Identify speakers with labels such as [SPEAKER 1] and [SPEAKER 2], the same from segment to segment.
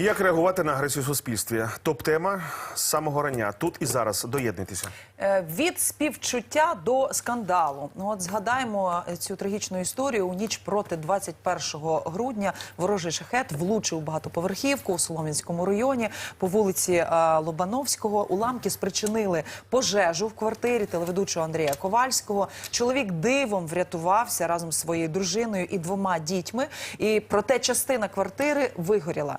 [SPEAKER 1] Як реагувати на агресію в суспільстві? Топ-тема з самого рання. Тут і зараз доєднуйтеся.
[SPEAKER 2] Е, Від співчуття до скандалу. Ну от згадаємо е, цю трагічну історію. У ніч проти 21 грудня ворожий шахет влучив багатоповерхівку у Солом'янському районі по вулиці е, Лобановського. Уламки спричинили пожежу в квартирі телеведучого Андрія Ковальського. Чоловік дивом врятувався разом з своєю дружиною і двома дітьми. І проте частина квартири вигоріла.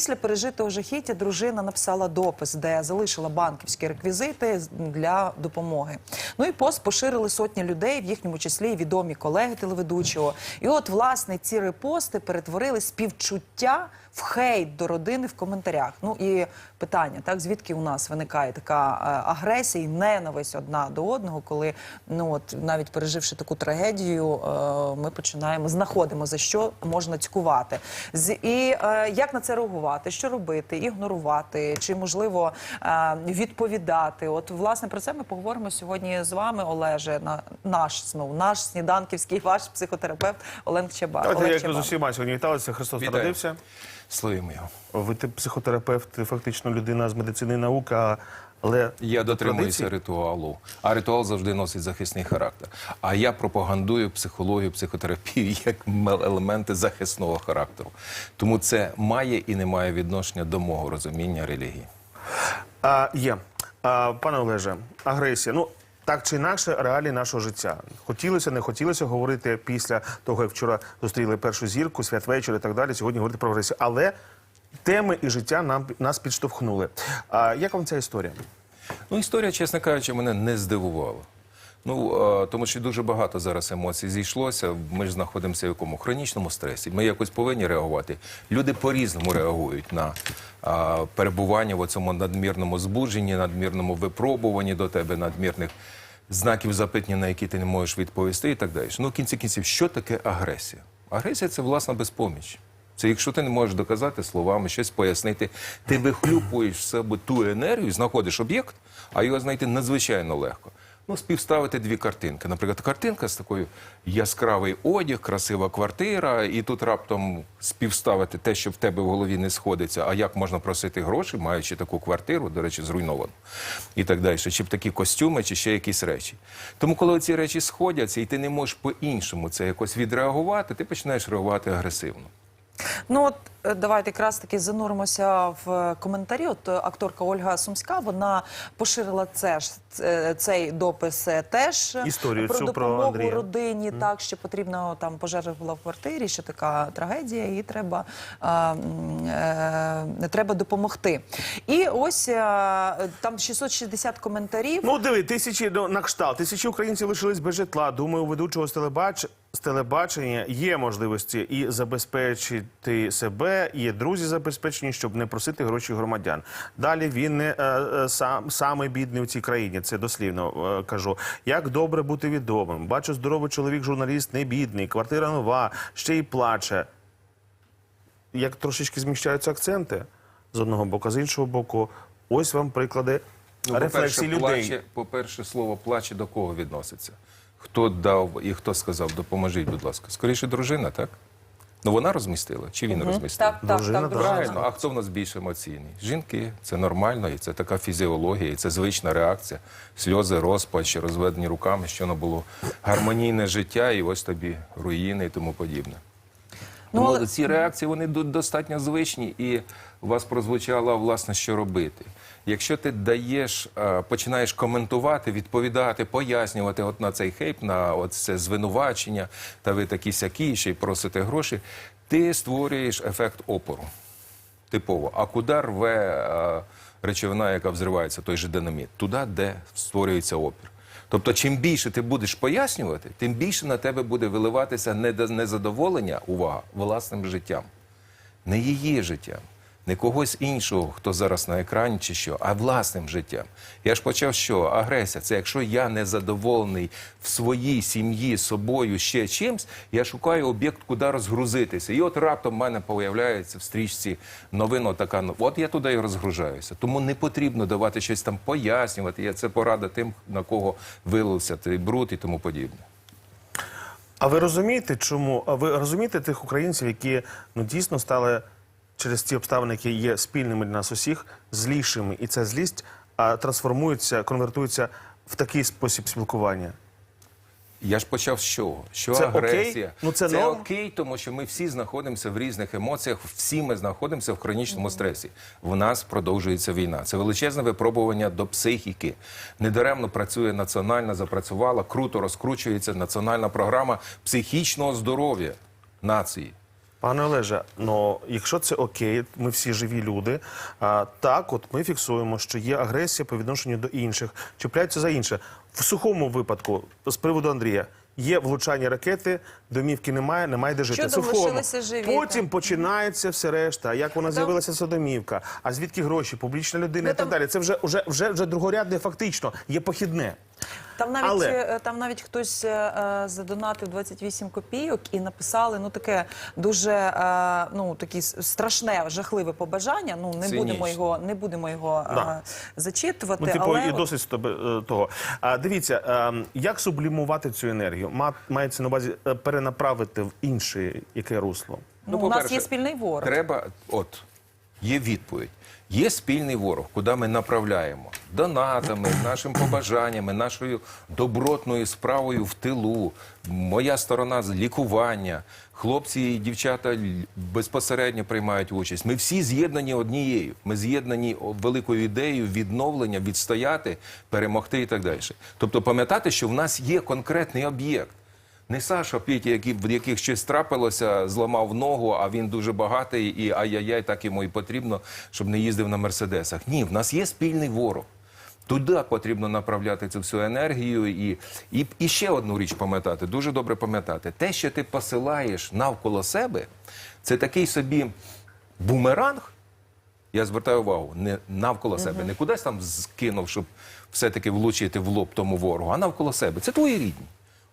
[SPEAKER 2] Після пережитого жахіття дружина написала допис, де залишила банківські реквізити для допомоги. Ну і пост поширили сотні людей, в їхньому числі і відомі колеги телеведучого. І от власне ці репости перетворили співчуття в хейт до родини в коментарях. Ну і питання, так звідки у нас виникає така е, агресія і ненависть одна до одного, коли ну от навіть переживши таку трагедію, е, ми починаємо знаходимо за що можна цькувати. З і е, як на це реагувати, що робити, ігнорувати, чи можливо відповідати? От власне про це ми поговоримо сьогодні з вами, Олеже. На наш знову наш сніданківський ваш психотерапевт Олег Чеба.
[SPEAKER 1] Давайте
[SPEAKER 2] Олег
[SPEAKER 1] як
[SPEAKER 2] Чеба.
[SPEAKER 1] з усіма сьогодні віталися. Христос
[SPEAKER 3] Вітаю.
[SPEAKER 1] народився.
[SPEAKER 3] Славімо його.
[SPEAKER 1] Ви ти психотерапевт, фактично людина з медицини і науки, а- але
[SPEAKER 3] Я дотримуюся
[SPEAKER 1] традиції?
[SPEAKER 3] ритуалу, а ритуал завжди носить захисний характер. А я пропагандую психологію, психотерапію як елементи захисного характеру. Тому це має і не має відношення до мого розуміння релігії.
[SPEAKER 1] А, є. А, пане Олеже, агресія. Ну, так чи інакше, реалії нашого життя. Хотілося, не хотілося говорити після того, як вчора зустріли першу зірку, святвечір і так далі. Сьогодні говорити про агресію. Але теми і життя нам нас підштовхнули. А, як вам ця історія?
[SPEAKER 3] Ну, історія, чесно кажучи, мене не здивувала. Ну, е, тому що дуже багато зараз емоцій зійшлося. Ми ж знаходимося в якому хронічному стресі. Ми якось повинні реагувати. Люди по-різному реагують на е, перебування в цьому надмірному збудженні, надмірному випробуванні до тебе, надмірних знаків запитання, на які ти не можеш відповісти, і так далі. Ну, в кінці кінців, що таке агресія? Агресія це власна безпоміч. Це якщо ти не можеш доказати словами, щось пояснити, ти вихлюпуєш в себе ту енергію, знаходиш об'єкт, а його знайти надзвичайно легко. Ну, співставити дві картинки. Наприклад, картинка з такою яскравий одяг, красива квартира, і тут раптом співставити те, що в тебе в голові не сходиться. А як можна просити гроші, маючи таку квартиру, до речі, зруйновану, і так далі, чи в такі костюми, чи ще якісь речі. Тому, коли ці речі сходяться, і ти не можеш по-іншому це якось відреагувати, ти починаєш реагувати агресивно.
[SPEAKER 2] Ну от е, давайте якраз таки зануримося в коментарі. От е, акторка Ольга Сумська вона поширила це ж е, цей допис теж
[SPEAKER 1] Історію
[SPEAKER 2] про
[SPEAKER 1] цю про
[SPEAKER 2] допомогу
[SPEAKER 1] Андрія.
[SPEAKER 2] родині. Так що потрібно там пожежа була в квартирі, що така трагедія, і треба, а, е, треба допомогти. І ось е, там 660 коментарів.
[SPEAKER 1] Ну, диви, тисячі ну, на кшталт. Тисячі українців лишились без житла. Думаю, ведучого з телебач... з телебачення є можливості і забезпечити себе, і друзі забезпечені, щоб не просити гроші громадян. Далі він не е, е, сам самий бідний у цій країні. Це дослівно е, кажу. Як добре бути відомим? Бачу, здоровий чоловік, журналіст, не бідний, квартира нова, ще й плаче. Як трошечки зміщаються акценти з одного боку, з іншого боку, ось вам приклади
[SPEAKER 3] Ну,
[SPEAKER 1] рефлексії людей.
[SPEAKER 3] по-перше, слово плаче до кого відноситься? Хто дав і хто сказав, допоможіть, будь ласка. Скоріше, дружина, так? Ну вона розмістила, чи він розмістив?
[SPEAKER 2] Так, так,
[SPEAKER 1] Дружина,
[SPEAKER 2] так, дружина.
[SPEAKER 3] Правильно, а хто в нас більш емоційний? Жінки, це нормально, і це така фізіологія, і це звична реакція. Сльози, розпач, розведені руками, що воно було гармонійне життя, і ось тобі руїни і тому подібне.
[SPEAKER 2] Ну,
[SPEAKER 3] Тому
[SPEAKER 2] але-
[SPEAKER 3] ці реакції вони до- достатньо звичні, і у вас прозвучало власне, що робити. Якщо ти даєш, е, починаєш коментувати, відповідати, пояснювати от на цей хейп, на от це звинувачення, та ви такі сякі, ще й просите гроші, ти створюєш ефект опору. Типово. А куди рве е, речовина, яка взривається, той же динаміт? Туди, де створюється опір. Тобто, чим більше ти будеш пояснювати, тим більше на тебе буде виливатися незадоволення, увага, власним життям. Не її життям, не когось іншого, хто зараз на екрані чи що, а власним життям. Я ж почав, що агресія це якщо я не задоволений в своїй сім'ї собою ще чимсь, я шукаю об'єкт, куди розгрузитися. І от раптом в мене появляється в стрічці новина така. ну, От я туди і розгружаюся. Тому не потрібно давати щось там пояснювати. Я це порада тим, на кого вилився цей бруд і тому подібне.
[SPEAKER 1] А ви розумієте, чому? А ви розумієте тих українців, які ну дійсно стали через ті обставини, які є спільними для нас усіх, злішими, і ця злість а, трансформується, конвертується в такий спосіб спілкування?
[SPEAKER 3] Я ж почав з чого? Що
[SPEAKER 1] Це окей?
[SPEAKER 3] агресія?
[SPEAKER 1] Ну, це норм?
[SPEAKER 3] окей, тому що ми всі знаходимося в різних емоціях, всі ми знаходимося в хронічному стресі. В нас продовжується війна. Це величезне випробування до психіки. Недаремно працює національна, запрацювала, круто розкручується національна програма психічного здоров'я нації.
[SPEAKER 1] Пане Олеже, ну якщо це окей, ми всі живі люди. А, так, от ми фіксуємо, що є агресія по відношенню до інших, чіпляються за інше. В сухому випадку, з приводу Андрія, є влучання ракети, домівки немає, немає де жити.
[SPEAKER 2] Чудом
[SPEAKER 1] Сухому.
[SPEAKER 2] лишилися живі,
[SPEAKER 1] Потім
[SPEAKER 2] так.
[SPEAKER 1] починається все решта. Як вона з'явилася ця домівка? А звідки гроші? Публічна людина
[SPEAKER 2] Ну,
[SPEAKER 1] і так
[SPEAKER 2] там-
[SPEAKER 1] далі. Це вже вже вже вже другорядне, фактично є похідне.
[SPEAKER 2] Там навіть
[SPEAKER 1] Але-
[SPEAKER 2] е, там навіть хтось е, е, задонатив 28 копійок і написали ну таке дуже е, ну такі страшне, жахливе побажання. Ну не будемо його, не будемо його е, зачитувати.
[SPEAKER 1] Ну, типу,
[SPEAKER 2] але
[SPEAKER 1] і досить е, того. А дивіться, е, як сублімувати цю енергію? Ма- Мається на увазі е, перенаправити в інше яке русло?
[SPEAKER 2] ну, у нас є спільний ворог.
[SPEAKER 3] Треба, от, є відповідь. Є спільний ворог, куди ми направляємо донатами, нашими побажаннями, нашою добротною справою в тилу. Моя сторона з лікування. Хлопці і дівчата безпосередньо приймають участь. Ми всі з'єднані однією. Ми з'єднані великою ідеєю відновлення, відстояти, перемогти і так далі. Тобто пам'ятати, що в нас є конкретний об'єкт. Не Саша Петя, який, в яких щось трапилося, зламав ногу, а він дуже багатий, і ай-яй-яй, так йому і потрібно, щоб не їздив на мерседесах. Ні, в нас є спільний ворог. Туди потрібно направляти цю всю енергію. І, і, і ще одну річ пам'ятати, дуже добре пам'ятати. Те, що ти посилаєш навколо себе, це такий собі бумеранг, я звертаю увагу, не навколо себе, не кудись там скинув, щоб все-таки влучити в лоб тому ворогу, а навколо себе. Це твої рідні.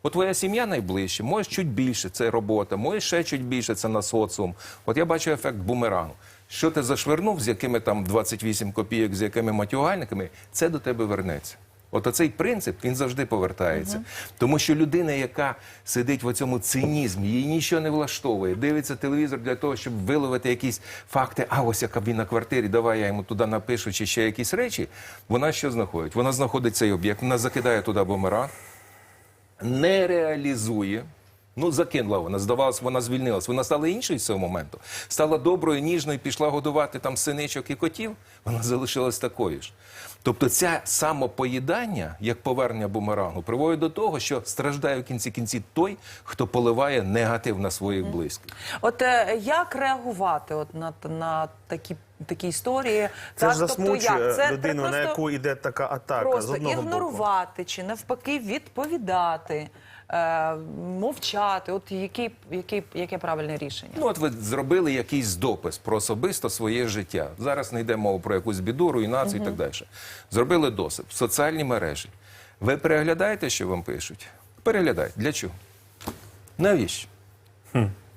[SPEAKER 3] От твоя сім'я найближче, може чуть більше це робота, може ще чуть більше це на соціум. От я бачу ефект бумерангу. Що ти зашвернув, з якими там 28 копійок, з якими матюгальниками, це до тебе вернеться. От оцей принцип він завжди повертається. Тому що людина, яка сидить в цьому цинізмі, їй нічого не влаштовує, дивиться телевізор для того, щоб виловити якісь факти. А ось яка він на квартирі, давай я йому туди напишу, чи ще якісь речі. Вона що знаходить? Вона знаходить цей об'єкт, вона закидає туди бумеранг, не реалізує. Ну, закинула вона, здавалось, вона звільнилась. Вона стала іншою з цього моменту. Стала доброю, ніжною, пішла годувати там синичок і котів. Вона залишилась такою ж. Тобто, це самопоїдання, як повернення бумерангу, приводить до того, що страждає в кінці кінці той, хто поливає негатив на своїх близьких.
[SPEAKER 2] От е, як реагувати от на, на такі, такі історії?
[SPEAKER 1] Це
[SPEAKER 2] Так,
[SPEAKER 1] ж
[SPEAKER 2] тобто як? Це
[SPEAKER 1] людину, на
[SPEAKER 2] просто-
[SPEAKER 1] яку йде така атака з
[SPEAKER 2] Просто
[SPEAKER 1] одного боку.
[SPEAKER 2] ігнорувати чи навпаки відповідати, е, мовчати. От які, які, яке правильне рішення?
[SPEAKER 3] Ну, от ви зробили якийсь допис про особисто своє життя. Зараз не йде мова про якусь біду, руйнацію і так далі. Зробили досип в соціальні мережі. Ви переглядаєте, що вам пишуть? Переглядайте. Для чого? Навіщо?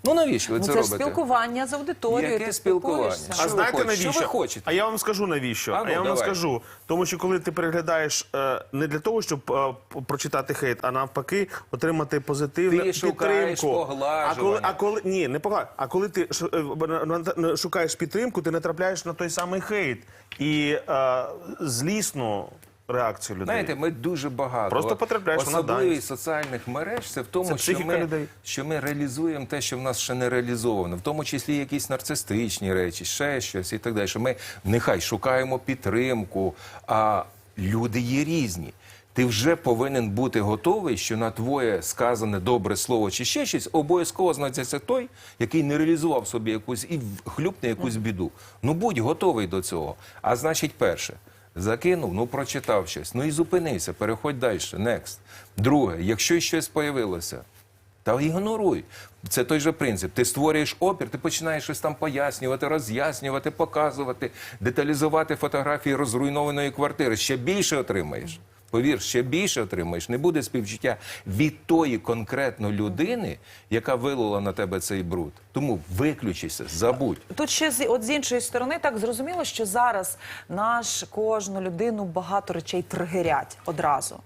[SPEAKER 3] Ну навіщо ви
[SPEAKER 2] Ну,
[SPEAKER 3] це,
[SPEAKER 2] це ж
[SPEAKER 3] робите?
[SPEAKER 2] спілкування з аудиторією.
[SPEAKER 3] Яке
[SPEAKER 2] ти
[SPEAKER 3] спілкування?
[SPEAKER 2] спілкуєшся.
[SPEAKER 1] А
[SPEAKER 3] Що
[SPEAKER 1] знаєте
[SPEAKER 3] ви
[SPEAKER 1] навіщо?
[SPEAKER 3] Що ви хочете?
[SPEAKER 1] А я вам скажу навіщо.
[SPEAKER 3] А
[SPEAKER 1] А,
[SPEAKER 3] ну,
[SPEAKER 1] я вам
[SPEAKER 3] давай.
[SPEAKER 1] скажу. Тому що коли ти переглядаєш е, не для того, щоб е, прочитати хейт, а навпаки, отримати позитивну
[SPEAKER 3] Ти
[SPEAKER 1] підтримку.
[SPEAKER 3] поглажування.
[SPEAKER 1] А коли, а коли ні, не погано. А коли ти ш- е, шукаєш підтримку, ти натрапляєш на той самий хейт і е, злісну реакцію людей.
[SPEAKER 3] Знаєте, ми дуже багато
[SPEAKER 1] Просто потрапляєш
[SPEAKER 3] особливість соціальних мереж. Це в тому,
[SPEAKER 1] Це
[SPEAKER 3] що ми,
[SPEAKER 1] людей.
[SPEAKER 3] що ми реалізуємо те, що в нас ще не реалізовано, в тому числі якісь нарцистичні речі, ще щось і так далі. Що ми нехай шукаємо підтримку, а люди є різні. Ти вже повинен бути готовий, що на твоє сказане добре слово чи ще щось обов'язково знайдеться той, який не реалізував собі якусь і хлюпне якусь біду. Ну будь готовий до цього. А значить, перше. Закинув, ну прочитав щось, ну і зупинився, переходь далі, next. Друге, якщо щось появилося, Та ігноруй. Це той же принцип. Ти створюєш опір, ти починаєш щось там пояснювати, роз'яснювати, показувати, деталізувати фотографії розруйнованої квартири. Ще більше отримаєш. Повір, ще більше отримаєш. Не буде співчуття від тої конкретно людини, яка вилила на тебе цей бруд. Тому виключися, забудь.
[SPEAKER 2] Тут ще з от з іншої сторони так зрозуміло, що зараз наш кожну людину багато речей тригерять одразу.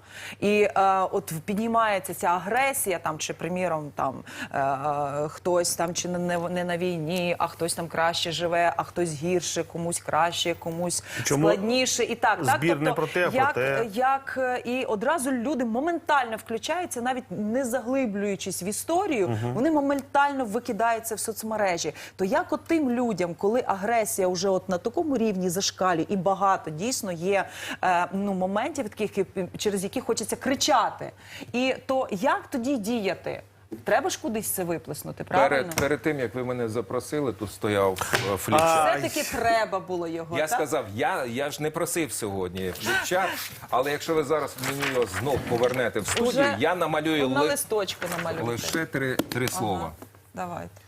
[SPEAKER 2] І е, от піднімається ця агресія, там чи приміром там е, хтось там чи не, не, не на війні, а хтось там краще живе, а хтось гірше, комусь краще, комусь
[SPEAKER 1] Чому
[SPEAKER 2] складніше. І так, так
[SPEAKER 1] збір не про те, а про
[SPEAKER 2] як,
[SPEAKER 1] те?
[SPEAKER 2] як е, і одразу люди моментально включаються, навіть не заглиблюючись в історію, вони моментально викидаються в соцмережі. То як от тим людям, коли агресія вже от на такому рівні зашкалі, і багато дійсно є е, ну моментів таких, через які хочеться кричати, і то як тоді діяти? Треба ж кудись це виплеснути, правильно?
[SPEAKER 3] Перед, перед тим, як ви мене запросили, тут стояв е, фліпчарт.
[SPEAKER 2] Все-таки треба було його.
[SPEAKER 3] Я
[SPEAKER 2] так?
[SPEAKER 3] сказав, я, я ж не просив сьогодні фліпчарт, але якщо ви зараз мені його знов повернете в студію,
[SPEAKER 2] Уже
[SPEAKER 3] я намалюю
[SPEAKER 2] на
[SPEAKER 3] ли-
[SPEAKER 2] листочку
[SPEAKER 3] лише три, три слова.
[SPEAKER 2] Давайте.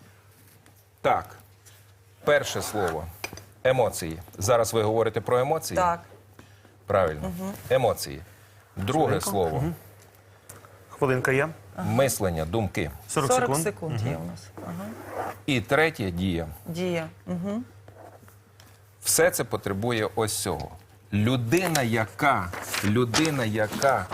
[SPEAKER 3] Так, перше слово емоції. Зараз ви говорите про емоції?
[SPEAKER 2] Так.
[SPEAKER 3] Правильно. Емоції. Друге слово
[SPEAKER 1] Хвилинка є.
[SPEAKER 3] Мислення, думки.
[SPEAKER 1] 40,
[SPEAKER 2] 40
[SPEAKER 1] секунд.
[SPEAKER 2] секунд є у нас. Ага.
[SPEAKER 3] І третє дія.
[SPEAKER 2] Дія. Угу.
[SPEAKER 3] Все це потребує ось цього. Людина, яка, людина, яка,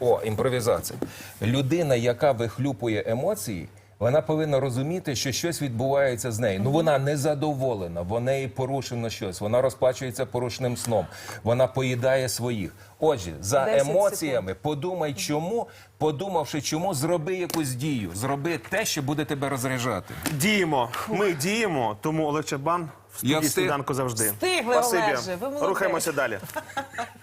[SPEAKER 3] о, імпровізація. Людина, яка вихлюпує емоції, вона повинна розуміти, що щось відбувається з нею. Ну вона не задоволена, в неї порушено щось, вона розплачується порушеним сном, вона поїдає своїх. Отже, за
[SPEAKER 2] 10
[SPEAKER 3] емоціями подумай, чому, подумавши, чому, зроби якусь дію, зроби те, що буде тебе розряджати.
[SPEAKER 1] Діємо. Ми діємо, тому Олег Чабан в
[SPEAKER 3] Я
[SPEAKER 1] студії
[SPEAKER 3] встиг.
[SPEAKER 1] сніданку завжди.
[SPEAKER 2] Встигли,
[SPEAKER 1] Спасибі.
[SPEAKER 2] Олеже, ви молодець.
[SPEAKER 1] Рухаємося далі.